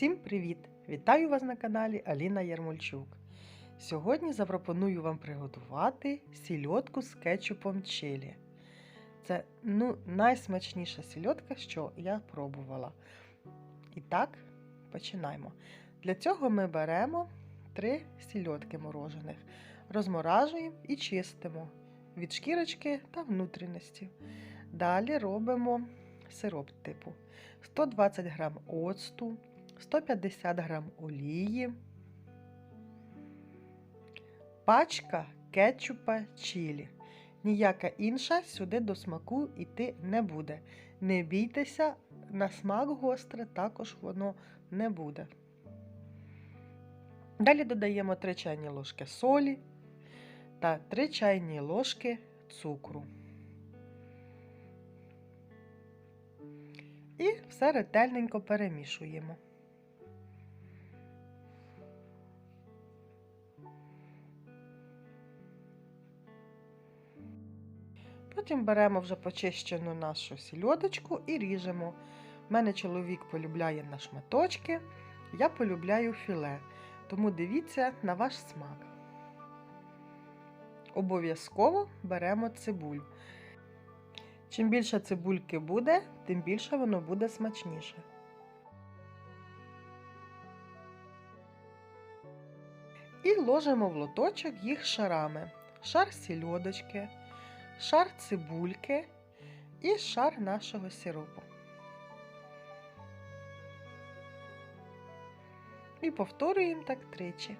Всім привіт! Вітаю вас на каналі Аліна Ярмольчук. Сьогодні запропоную вам приготувати сільотку з кетчупом чилі. Це ну, найсмачніша сільотка, що я пробувала. І так, починаємо. Для цього ми беремо три сільотки морожених, розморажуємо і чистимо від шкірочки та внутрішності. Далі робимо сироп типу 120 г оцту, 150 г олії, пачка кетчупа чилі. Ніяка інша сюди до смаку йти не буде. Не бійтеся, на смак гостре також воно не буде. Далі додаємо 3 чайні ложки солі та 3 чайні ложки цукру. І все ретельненько перемішуємо. Потім беремо вже почищену нашу сільодочку і ріжемо. У мене чоловік полюбляє на шматочки, я полюбляю філе, тому дивіться на ваш смак. Обов'язково беремо цибуль. Чим більше цибульки буде, тим більше воно буде смачніше. І ложимо в лоточок їх шарами. Шар сільодочки, шар цибульки і шар нашого сиропу. І повторюємо так тричі.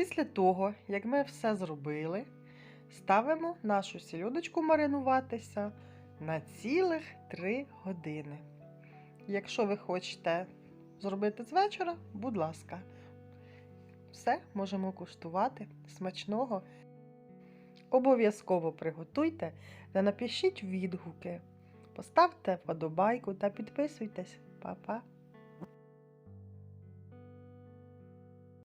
Після того, як ми все зробили, ставимо нашу сільодочку маринуватися на цілих 3 години. Якщо ви хочете зробити з вечора, будь ласка, все можемо куштувати смачного. Обов'язково приготуйте та напишіть відгуки. Поставте вподобайку та підписуйтесь. Па-па!